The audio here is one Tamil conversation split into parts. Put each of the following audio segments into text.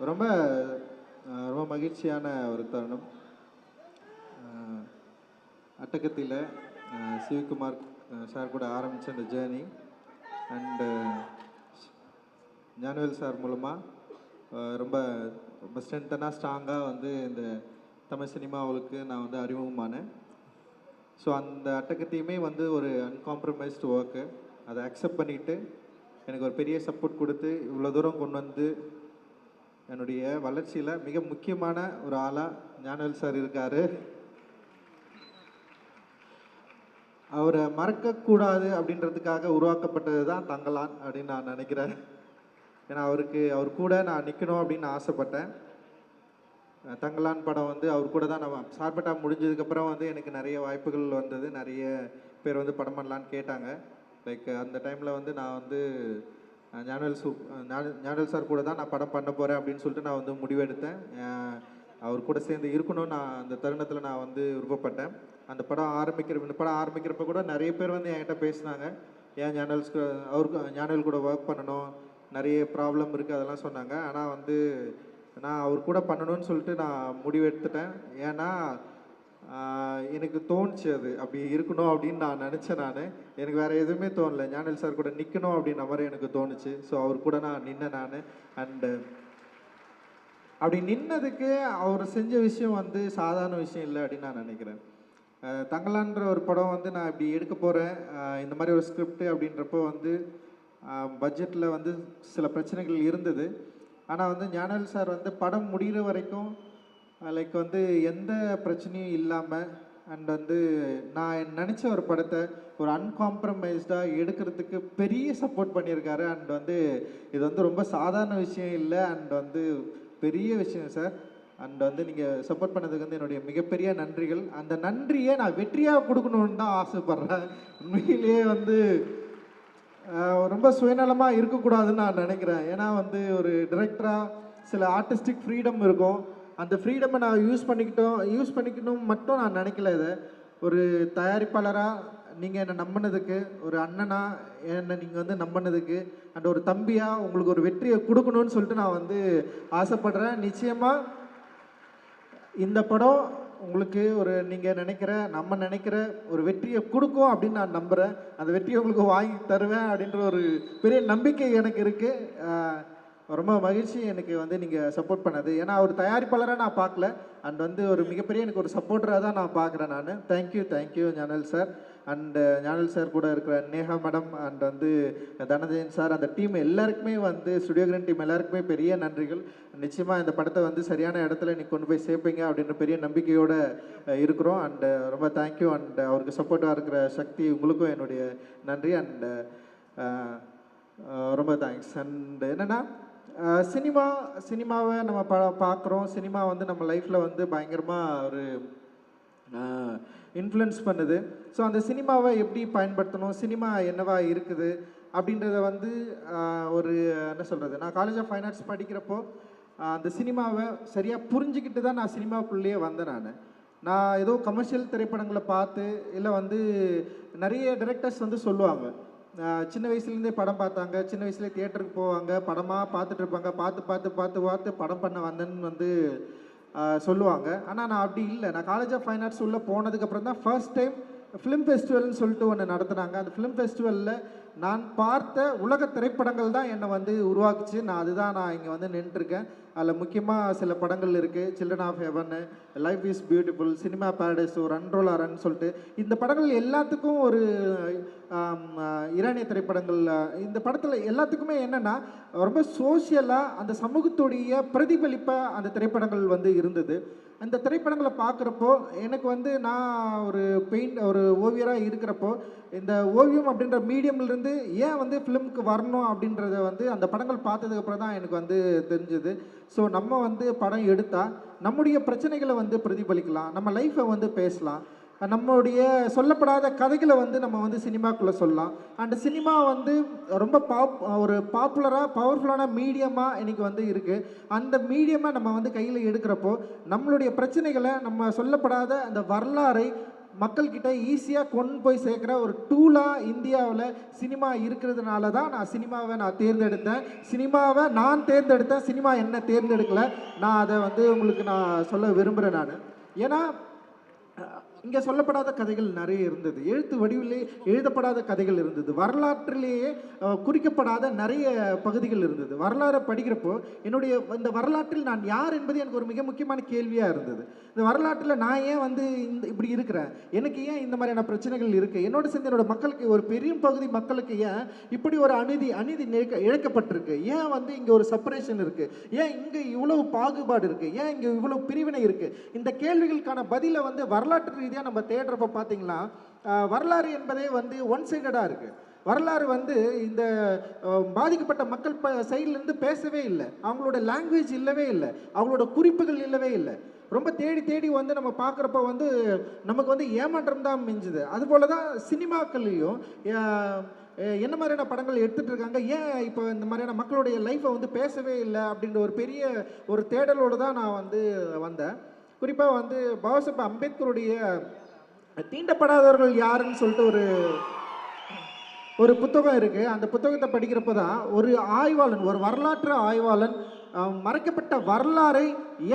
ரொம்ப ரொம்ப மகிழ்ச்சியான ஒரு தருணம். அட்டகத்தில் சிவகுமார் சார் கூட ஆரம்பித்த அந்த ஜேர்னி அண்டு ஞானவேல் சார் மூலமாக ரொம்ப ரொம்ப ஸ்ட்ரென்த்தனாக ஸ்ட்ராங்காக வந்து இந்த தமிழ் சினிமாவுக்கு நான் வந்து அறிமுகமானேன். ஸோ அந்த அட்டகத்தையுமே வந்து ஒரு அன்காம்ப்ரமைஸ்டு ஒர்க்கு அதை அக்செப்ட் பண்ணிவிட்டு எனக்கு ஒரு பெரிய சப்போர்ட் கொடுத்து இவ்வளோ தூரம் கொண்டு வந்து என்னுடைய வளர்ச்சியில் மிக முக்கியமான ஒரு ஆளாக ஞானவேல் சார் இருக்கார். அவரை மறக்கக்கூடாது அப்படின்றதுக்காக உருவாக்கப்பட்டது தான் தங்கலான் அப்படின்னு நான் நினைக்கிறேன். ஏன்னா அவருக்கு அவர் கூட நான் நிற்கணும் அப்படின்னு ஆசைப்பட்டேன். தங்கலான் படம் வந்து அவர் கூட தான் நம்ம சார்பட்டா முடிஞ்சதுக்கப்புறம் வந்து எனக்கு நிறைய வாய்ப்புகள் வந்தது. நிறைய பேர் வந்து படம் பண்ணலான்னு கேட்டாங்க. லைக் அந்த டைமில் வந்து நான் வந்து ஞானவேல் சூ ஞானவேல் சார் கூட தான் நான் படம் பண்ண போகிறேன் அப்படின்னு சொல்லிட்டு நான் வந்து முடிவெடுத்தேன். அவர் கூட சேர்ந்து இருக்கணும்னு நான் அந்த தருணத்தில் நான் வந்து விருப்பப்பட்டேன். அந்த படம் ஆரம்பிக்கிற இந்த படம் ஆரம்பிக்கிறப்ப கூட நிறைய பேர் வந்து என்கிட்ட பேசினாங்க. ஏன் ஞானவேல்ஸ்க்கு அவருக்கு ஞானவேல் கூட ஒர்க் பண்ணணும் நிறைய ப்ராப்ளம் இருக்குது அதெல்லாம் சொன்னாங்க. ஆனால் வந்து நான் அவர் கூட பண்ணணும்னு சொல்லிட்டு நான் முடிவெடுத்துட்டேன். ஏன்னா எனக்கு தோணுச்சு அது. அப்படி இருக்கணும் அப்படின்னு நான் நினச்சேன் நான். எனக்கு வேறு எதுவுமே தோணல. ஞானல் சார் கூட நிற்கணும் அப்படின்ற மாதிரி எனக்கு தோணுச்சு. ஸோ அவர் கூட நான் நின்னேன் நான். அண்டு அப்படி நின்னதுக்கு அவர் செஞ்ச விஷயம் வந்து சாதாரண விஷயம் இல்லை அப்படின்னு நான் நினைக்கிறேன். தங்கலான்ற ஒரு படம் வந்து நான் இப்படி எடுக்க போகிறேன் இந்த மாதிரி ஒரு ஸ்கிரிப்ட் அப்படின்றப்போ வந்து பட்ஜெட்டில் வந்து சில பிரச்சனைகள் இருந்தது. ஆனால் வந்து ஞானல் சார் வந்து படம் முடிகிற வரைக்கும் லைக் வந்து எந்த பிரச்சனையும் இல்லாமல் அண்ட் வந்து நான் நினச்ச ஒரு படத்தை ஒரு அன்காம்ப்ரமைஸ்டாக எடுக்கிறதுக்கு பெரிய சப்போர்ட் பண்ணியிருக்காரு. அண்ட் வந்து இது வந்து ரொம்ப சாதாரண விஷயம் இல்லை. அண்ட் வந்து பெரிய விஷயம் சார் அண்ட் வந்து நீங்கள் சப்போர்ட் பண்ணதுக்கு வந்து என்னுடைய மிகப்பெரிய நன்றிகள். அந்த நன்றியை நான் வெற்றியாக கொடுக்கணுன்னு தான் ஆசைப்பட்றேன். உண்மையிலேயே வந்து ரொம்ப சுயநலமாக இருக்கக்கூடாதுன்னு நான் நினைக்கிறேன். ஏன்னா வந்து ஒரு டிரெக்டராக சில ஆர்டிஸ்டிக் ஃப்ரீடம் இருக்கும். அந்த ஃப்ரீடமை நான் யூஸ் பண்ணிக்கிட்டோம் யூஸ் பண்ணிக்கணும் மட்டும் நான் நினைக்கல இதை. ஒரு தயாரிப்பாளராக நீங்கள் என்னை நம்பினதுக்கு ஒரு அண்ணனா என்னை நீங்கள் வந்து நம்பினதுக்கு அண்ட் ஒரு தம்பியாக உங்களுக்கு ஒரு வெற்றியை கொடுக்கணும்னு சொல்லிட்டு நான் வந்து ஆசைப்படுறேன். நிச்சயமாக இந்த படம் உங்களுக்கு ஒரு நீங்கள் நினைக்கிற நம்ம நினைக்கிற ஒரு வெற்றியை கொடுக்கும் அப்படின்னு நான் நம்புகிறேன் அந்த வெற்றியை உங்களுக்கு வாங்கி தருவேன் அப்படின்ற ஒரு பெரிய நம்பிக்கை எனக்கு இருக்குது ரொம்ப மகிழ்ச்சி எனக்கு வந்து நீங்கள் சப்போர்ட் பண்ணது. ஏன்னா ஒரு தயாரிப்பாளராக நான் பார்க்கல. அண்ட் வந்து ஒரு மிகப்பெரிய எனக்கு ஒரு சப்போர்ட்டராக தான் நான் பார்க்குறேன் நான். Thank you thank you Gnanavel sir and Gnanavel sir கூட இருக்கிற நேஹா மேடம் அண்ட் வந்து uh, தனஜயன் சார் அந்த டீம் எல்லாருக்குமே வந்து ஸ்டுடியோ கிரன் டீம் எல்லாருக்குமே பெரிய நன்றிகள். நிச்சயமாக இந்த படத்தை வந்து சரியான இடத்துல நீ கொண்டு போய் சேர்ப்பீங்க அப்படின்ற பெரிய நம்பிக்கையோடு uh, இருக்கிறோம். அண்டு uh, ரொம்ப தேங்க்யூ அண்ட் அவருக்கு சப்போர்ட்டாக இருக்கிற சக்தி உங்களுக்கும் என்னுடைய நன்றி. அண்டு ரொம்ப தேங்க்ஸ் அண்ட் என்னென்னா சினிமா சினிமாவை நம்ம ப பார்க்குறோம். சினிமா வந்து நம்ம லைஃப்பில் வந்து பயங்கரமாக ஒரு இன்ஃப்ளூயன்ஸ் பண்ணுது. ஸோ அந்த சினிமாவை எப்படி பயன்படுத்தணும்? சினிமா என்னவா இருக்குது? அப்படின்றத வந்து ஒரு என்ன சொல்கிறது நான் காலேஜ் ஆஃப் ஃபைன் ஆர்ட்ஸ் படிக்கிறப்போ அந்த சினிமாவை சரியாக புரிஞ்சுக்கிட்டு தான் நான் சினிமாவுக்குள்ளேயே வந்தேன் நான். நான் ஏதோ கமர்ஷியல் திரைப்படங்களை பார்த்து இல்லை வந்து நிறைய டிரெக்டர்ஸ் வந்து சொல்லுவாங்க. சின்ன வயசுலேருந்தே படம் பார்த்தாங்க. சின்ன வயசுலேயே தியேட்டருக்கு போவாங்க. படமாக பார்த்துட்டு இருப்பாங்க பார்த்து பார்த்து பார்த்து பார்த்து படம் பண்ண வந்தேன்னு வந்து சொல்லுவாங்க. ஆனால் நான் அப்படி இல்லை. நான் காலேஜ் ஆஃப் ஃபைன் ஆர்ட்ஸ் உள்ளே போனதுக்கப்புறம் தான் ஃபர்ஸ்ட் டைம் ஃபிலிம் ஃபெஸ்டிவல்னு சொல்லிட்டு ஒன்று நடத்துனாங்க. அந்த ஃபிலிம் ஃபெஸ்டிவலில் நான் பார்த்த உலக திரைப்படங்கள் தான் என்னை வந்து உருவாக்குச்சு. நான் அதுதான் நான் இங்கே வந்து நின்றுருக்கேன். அதில் முக்கியமாக சில படங்கள் இருக்குது children of heaven life is beautiful cinema paradise ஒரு ரன்ரோல் அரன் சொல்லிட்டு. இந்த படங்கள் எல்லாத்துக்கும் ஒரு ஆம், ஈரானிய திரைப்படங்கள் இந்த படத்தில் எல்லாத்துக்குமே என்னென்னா ரொம்ப சோஷியலாக அந்த சமூகத்துடைய பிரதிபலிப்பாக அந்த திரைப்படங்கள் வந்து இருந்தது. அந்த திரைப்படங்களை பார்க்குறப்போ எனக்கு வந்து நான் ஒரு பெயிண்ட் ஒரு ஓவியராக இருக்கிறப்போ இந்த ஓவியம் அப்படின்ற மீடியம்லேருந்து வந்து ஏன் வந்து ஃபிலிமுக்கு வரணும் அப்படின்றத வந்து அந்த படங்கள் பார்த்ததுக்கப்புறம் தான் எனக்கு வந்து தெரிஞ்சுது. ஸோ நம்ம வந்து படம் எடுத்தால் நம்முடைய பிரச்சனைகளை வந்து பிரதிபலிக்கலாம். நம்ம லைஃப்பை வந்து பேசலாம். நம்மளுடைய சொல்லப்படாத கதைகளை வந்து நம்ம வந்து சினிமாக்குள்ளே சொல்லலாம். அண்ட் சினிமா வந்து ரொம்ப பாப் ஒரு பாப்புலராக பவர்ஃபுல்லான மீடியமாக இன்றைக்கி வந்து இருக்குது அந்த மீடியமாக நம்ம வந்து கையில் எடுக்கிறப்போ நம்மளுடைய பிரச்சனைகளை நம்ம சொல்லப்படாத அந்த வரலாறை மக்கள்கிட்ட ஈஸியாக கொண்டு போய் சேர்க்குற ஒரு டூலாக இந்தியாவில் சினிமா இருக்கிறதுனால தான் நான் சினிமாவை நான் தேர்ந்தெடுத்தேன். சினிமாவை நான் தேர்ந்தெடுத்தேன் சினிமா என்ன தேர்ந்தெடுக்கல. நான் அதை வந்து உங்களுக்கு நான் சொல்ல விரும்புகிறேன் நான். ஏன்னா இங்கே சொல்லப்படாத கதைகள் நிறைய இருந்தது. எழுத்து வடிவிலே எழுதப்படாத கதைகள் இருந்தது. வரலாற்றிலேயே குறிக்கப்படாத நிறைய பகுதிகள் இருந்தது. வரலாறை படிக்கிறப்போ என்னுடைய இந்த வரலாற்றில் நான் யார் என்பது எனக்கு ஒரு மிக முக்கியமான கேள்வியாக இருந்தது. இந்த வரலாற்றில் நான் ஏன் வந்து இந்த இப்படி இருக்கிறேன்? எனக்கு ஏன் இந்த மாதிரியான பிரச்சனைகள் இருக்குது என்னோட சேர்ந்து என்னோட மக்களுக்கு ஒரு பெரிய பகுதி மக்களுக்கு ஏன் இப்படி ஒரு அநீதி அநீதி இழைக்கப்பட்டிருக்கு? ஏன் வந்து இங்கே ஒரு செப்பரேஷன் இருக்குது ஏன் இங்கே இவ்வளவு பாகுபாடு இருக்குது ஏன் இங்கே இவ்வளவு பிரிவினை இருக்குது இந்த கேள்விகளுக்கான பதிலை வந்து வரலாற்று ரீதியாக நம்ம தேடுறப்ப பார்த்தீங்கன்னா வரலாறு என்பதே வந்து ஒன் சைடடாக இருக்குது வரலாறு வந்து இந்த பாதிக்கப்பட்ட மக்கள் ப சைட்லேருந்து பேசவே இல்லை. அவங்களோட லாங்குவேஜ் இல்லவே இல்லை. அவங்களோட குறிப்புகள் இல்லவே இல்லை. ரொம்ப தேடி தேடி வந்து நம்ம பார்க்குறப்ப வந்து நமக்கு வந்து ஏமாற்றம் தான் மிஞ்சுது. அதுபோல தான் சினிமாக்கள்லேயும் என்ன மாதிரியான படங்கள் எடுத்துகிட்டு இருக்காங்க? ஏன் இப்போ இந்த மாதிரியான மக்களுடைய லைஃப்பை வந்து பேசவே இல்லை? அப்படின்ற ஒரு பெரிய ஒரு தேடலோடு தான் நான் வந்து வந்தேன். குறிப்பாக வந்து பாபாசாஹிப் அம்பேத்கருடைய தீண்டப்படாதவர்கள் யாருன்னு சொல்லிட்டு ஒரு ஒரு புத்தகம் இருக்குது அந்த புத்தகத்தை படிக்கிறப்ப தான் ஒரு ஆய்வாளன் ஒரு வரலாற்று ஆய்வாளன் மறைக்கப்பட்ட வரலாறை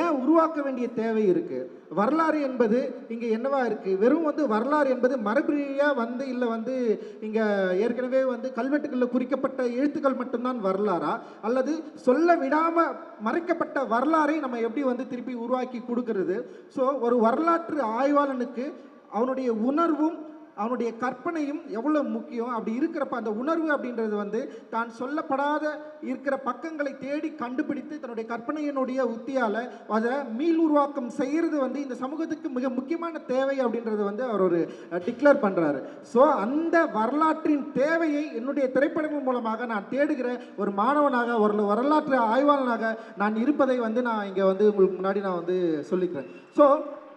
ஏன் உருவாக்க வேண்டிய தேவை இருக்குது வரலாறு என்பது இங்கே என்னவா இருக்குது வெறும் வந்து வரலாறு என்பது மரபியாக வந்து இல்லை வந்து இங்கே ஏற்கனவே வந்து கல்வெட்டுகளில் குறிக்கப்பட்ட எழுத்துக்கள் மட்டும்தான் வரலாறா? அல்லது சொல்ல விடாமல் மறைக்கப்பட்ட வரலாறை நம்ம எப்படி வந்து திருப்பி உருவாக்கி கொடுக்கறது? ஸோ ஒரு வரலாற்று ஆய்வாளனுக்கு அவனுடைய உணர்வும் அவனுடைய கற்பனையும் எவ்வளோ முக்கியம்? அப்படி இருக்கிறப்ப அந்த உணர்வு அப்படின்றது வந்து தான் சொல்லப்படாத இருக்கிற பக்கங்களை தேடி கண்டுபிடித்து தன்னுடைய கற்பனையினுடைய உத்தியால் அதை மீள் உருவாக்கம் செய்கிறது வந்து இந்த சமூகத்துக்கு மிக முக்கியமான தேவை அப்படின்றது வந்து அவர் ஒரு டிக்ளேர் பண்ணுறாரு ஸோ அந்த வரலாற்றின் தேவையை என்னுடைய திரைப்படங்கள் மூலமாக நான் தேடுகிற ஒரு மாணவனாக ஒரு வரலாற்று ஆய்வாளனாக நான் இருப்பதை வந்து நான் இங்கே வந்து உங்களுக்கு முன்னாடி நான் வந்து சொல்லிக்கிறேன். ஸோ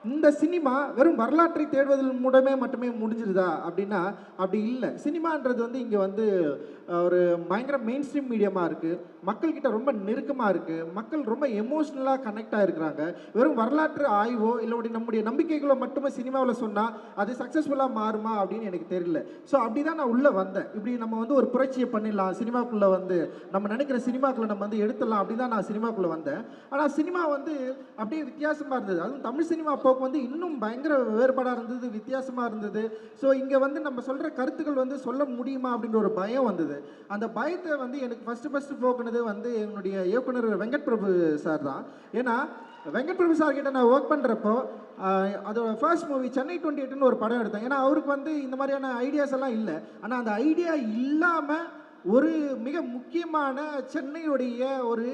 இந்த சினிமா வெறும் வரலாற்றை தேடுவதன் மூலமே மட்டுமே முடிஞ்சிருதா? அப்படின்னா அப்படி இல்லை. சினிமான்றது வந்து இங்கே வந்து ஒரு பயங்கர மெயின் ஸ்ட்ரீம் மீடியமாக இருக்குது மக்கள்கிட்ட ரொம்ப நெருக்கமாக இருக்குது மக்கள் ரொம்ப எமோஷ்னலாக கனெக்ட் ஆகிருக்கிறாங்க வெறும் வரலாற்று ஆய்வோ இல்லை நம்முடைய நம்பிக்கைகளோ மட்டுமே சினிமாவில் சொன்னால் அது சக்ஸஸ்ஃபுல்லாக மாறுமா அப்படின்னு எனக்கு தெரியல. ஸோ அப்படி தான் நான் உள்ளே வந்தேன். இப்படி நம்ம வந்து ஒரு புரட்சியை பண்ணிடலாம். சினிமாக்குள்ளே வந்து நம்ம நினைக்கிற சினிமாக்களை நம்ம வந்து எடுத்துடலாம். அப்படி தான் நான் சினிமாக்குள்ளே வந்தேன். ஆனால் சினிமா வந்து அப்படியே வித்தியாசமாக இருந்தது. அதுவும் தமிழ் சினிமா போக்கு வந்து இன்னும் பயங்கர வேறுபாடாக இருந்தது வித்தியாசமாக இருந்தது. ஸோ இங்கே வந்து நம்ம சொல்கிற கருத்துக்கள் வந்து சொல்ல முடியுமா அப்படின்ற ஒரு பயம் வந்தது. அந்த பயத்தை வந்து எனக்கு ஃபஸ்ட்டு ஃபஸ்ட்டு போக்குனது வந்து என்னுடைய இயக்குனர் வெங்கட் பிரபு சார் தான். ஏன்னா வெங்கட் பிரபு சார் கிட்ட நான் ஒர்க் பண்ணுறப்போ அதோட ஃபர்ஸ்ட் மூவி சென்னை டுவெண்ட்டி எயிட்னு ஒரு படம் எடுத்தேன். ஏன்னா அவருக்கு வந்து இந்த மாதிரியான ஐடியாஸ் எல்லாம் இல்லை. ஆனால் அந்த ஐடியா இல்லாமல் ஒரு மிக முக்கியமான சென்னையுடைய ஒரு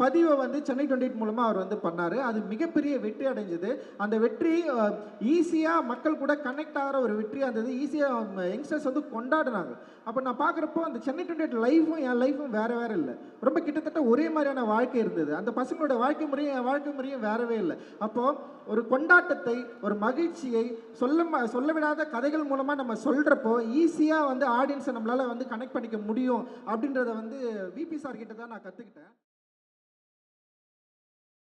பதிவை வந்து சென்னை டுவெண்ட்டி எயிட் மூலமாக அவர் வந்து பண்ணார். அது மிகப்பெரிய வெற்றி அடைஞ்சது. அந்த வெற்றி ஈஸியாக மக்கள் கூட கனெக்ட் ஆகிற ஒரு வெற்றியாக இருந்தது ஈஸியாக யங்ஸ்டர்ஸ் வந்து கொண்டாடினாங்க. அப்போ நான் பார்க்குறப்போ அந்த சென்னை டுவெண்ட்டி எயிட் லைஃபும் என் லைஃபும் வேறு வேறு இல்லை. ரொம்ப கிட்டத்தட்ட ஒரே மாதிரியான வாழ்க்கை இருந்தது. அந்த பசங்களோட வாழ்க்கை முறையும் என் வாழ்க்கை முறையும் வேறவே இல்லை. அப்போது ஒரு கொண்டாட்டத்தை ஒரு மகிழ்ச்சியை சொல்ல சொல்ல விடாத கதைகள் மூலமாக நம்ம சொல்கிறப்போ ஈஸியாக வந்து ஆடியன்ஸை நம்மளால் வந்து கனெக்ட் பண்ணிக்க முடியும். முடியும் அப்படின்றத வந்து விபி சார் கிட்ட தான் நான் கற்றுக்கிட்டேன்